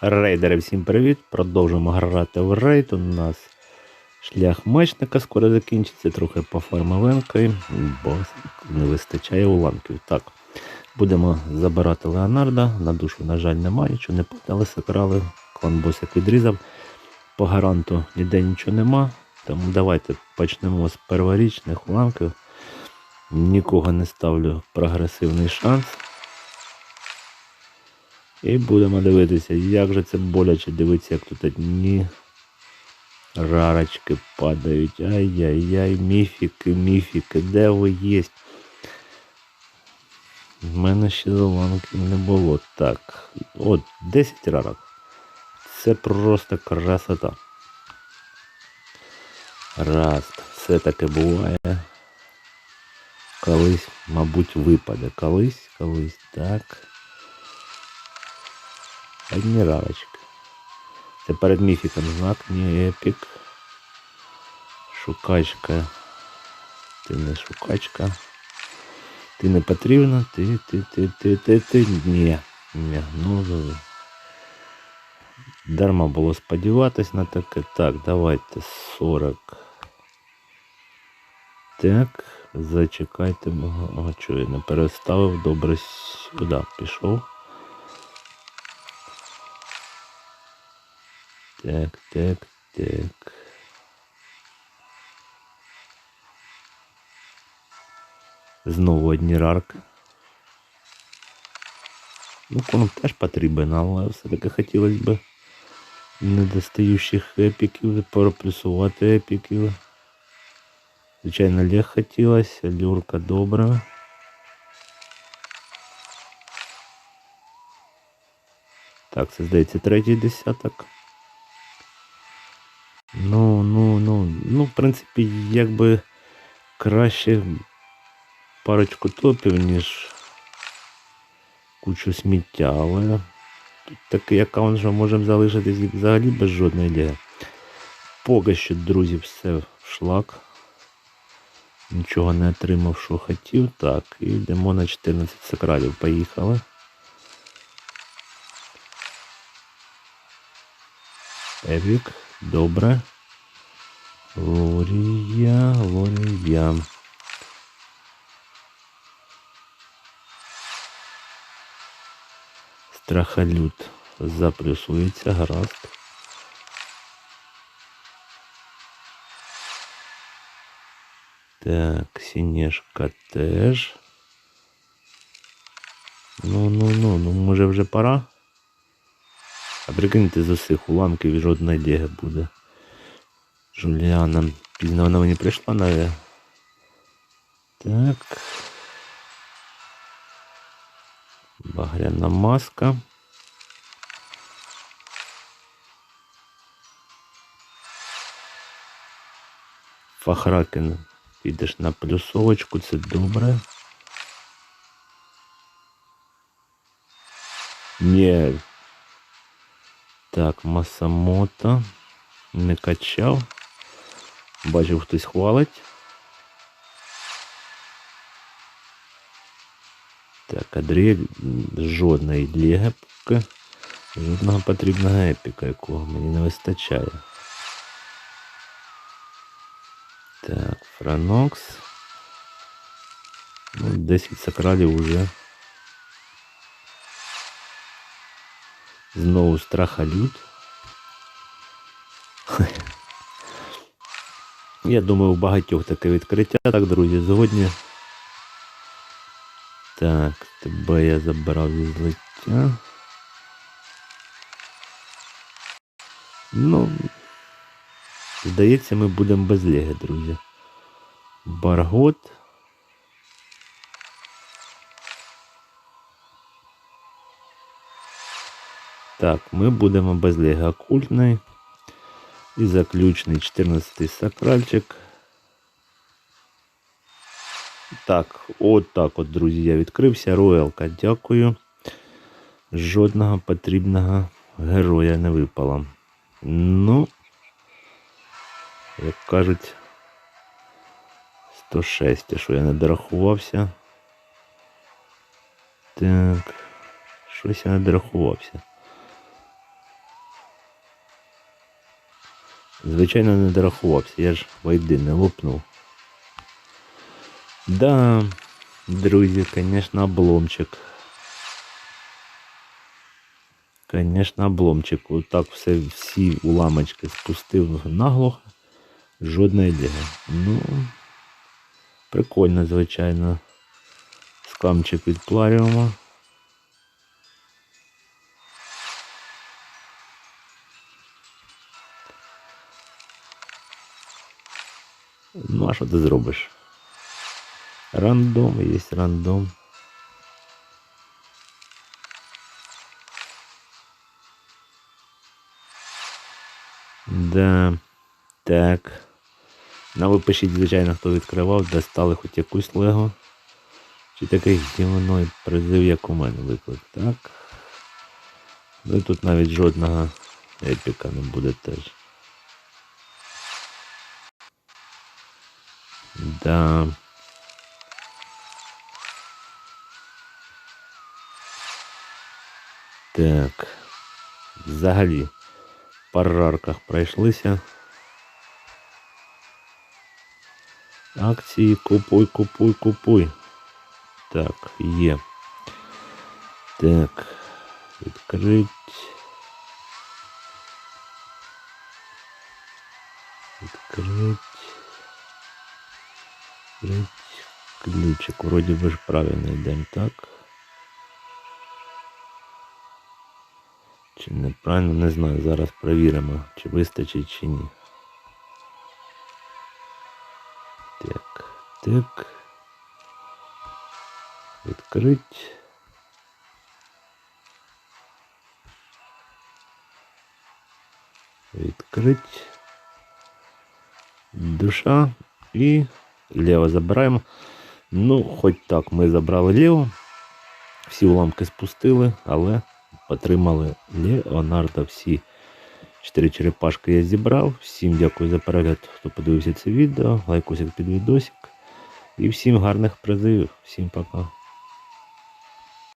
Рейдери, всім привіт! Продовжуємо грати в рейд. У нас шлях мечника скоро закінчиться, трохи по фармовенки, бо не вистачає уламків. Так, будемо забирати Леонарда. На душу, на жаль, немає, нічого не подали, сакрали. Клан босик відрізав. По гаранту ніде нічого нема. Тому давайте почнемо з перворічних уламків. Нікого не ставлю прогресивний шанс. І будемо дивитися, як же це боляче дивитися, як тут одні рарочки падають. Ай-яй-яй, міфіки, міфіки, де ви є? В мене ще заламків не було. Так, от 10 рарок. Це просто красота. Раз, все таке буває. Колись, мабуть, випаде. Колись, колись, так. Адміралочка. Це перед міфіком знак, не епік. Шукачка. Ти не шукачка. Ти не потрібна, ти, ти, ти, ти, ти, ти. Ні. Ні. Ну, дарма було сподіватись на таке. Так, давайте 40. Так, зачекайте. Ага, що я не переставив. Добре, сюди пішов. Так, так, так. Знову адмірарка. Ну, конум теж потрібен, але все-таки хотілося б недостаючих епіків, проплюсувати епіків. Звичайно, Лег хотілося, люрка добра. Так, це здається третій десяток. Ну, ну, ну, ну, в принципі, якби краще парочку топів, ніж кучу сміття, але тут такий аккаунт, що можемо залишитись взагалі без жодної ліги. Поки що, друзі, все в шлак. Нічого не отримав, що хотів. Так, і йдемо на 14 сакралів. Поїхали. Евік, добре. Лорія, Лорія. Страхолюд заплюсується, гаразд. Так, сінешка теж. Ну, ну, ну, ну, може вже пора? А прикиньте з усіх уламків жодної ліги буде. Жуліана. Пізно вона мені прийшла навіть. Так. Багряна маска. Фахракен. Підеш на плюсовочку, це добре. Ні. Так, Масамото. Не качав. Бачив, хтось хвалить. Так, Адріель жодної ліги поки. Жодного потрібного епіка, якого мені не вистачає. Так, Франокс. Ну, 10 сакралів уже. Знову страхолюд. Я думаю, у багатьох таке відкриття. Так, друзі, сьогодні. Так, тебе я забрав зі злиття. Ну, здається, ми будемо без ліги, друзі. Баргот. Так, ми будемо без ліги окультної. І заключний 14 сакральчик. Так, от так от, друзі, я відкрився. Роялка, дякую. Жодного потрібного героя не випало. Ну, як кажуть, 106, що я не дорахувався. Так, щось я не дорахувався. Звичайно, не дорахувався, я ж вайди не лопнув. Да, друзі, конечно, обломчик. Конечно, обломчик. Отак все, всі уламочки спустив наглухо. Жодної ідеї. Ну, прикольно, звичайно. Скамчик від. Ну, а що ти зробиш? Рандом, є рандом. Да. Так. Ну, ви пишіть, звичайно, хто відкривав, достали хоч якусь лего. Чи такий гівно призив, як у мене виклик, так? Ну і тут навіть жодного епіка не буде теж. Да. Так. Взагалі. По рарках пройшлися. Акції купуй, купуй, купуй. Так, є. Так. Відкрить. Відкрить. Відкрить. Ключик. Вроді би ж правильно йдемо, так? Чи неправильно, не знаю. Зараз перевіримо, чи вистачить, чи ні. Так, так. Відкрить. Відкрить. Душа і ліво забираємо. Ну, хоч так, ми забрали ліво. Всі уламки спустили, але отримали Леонардо. Всі чотири черепашки я зібрав. Всім дякую за перегляд, хто подивився це відео. Лайкосик під відосик. І всім гарних призивів. Всім пока.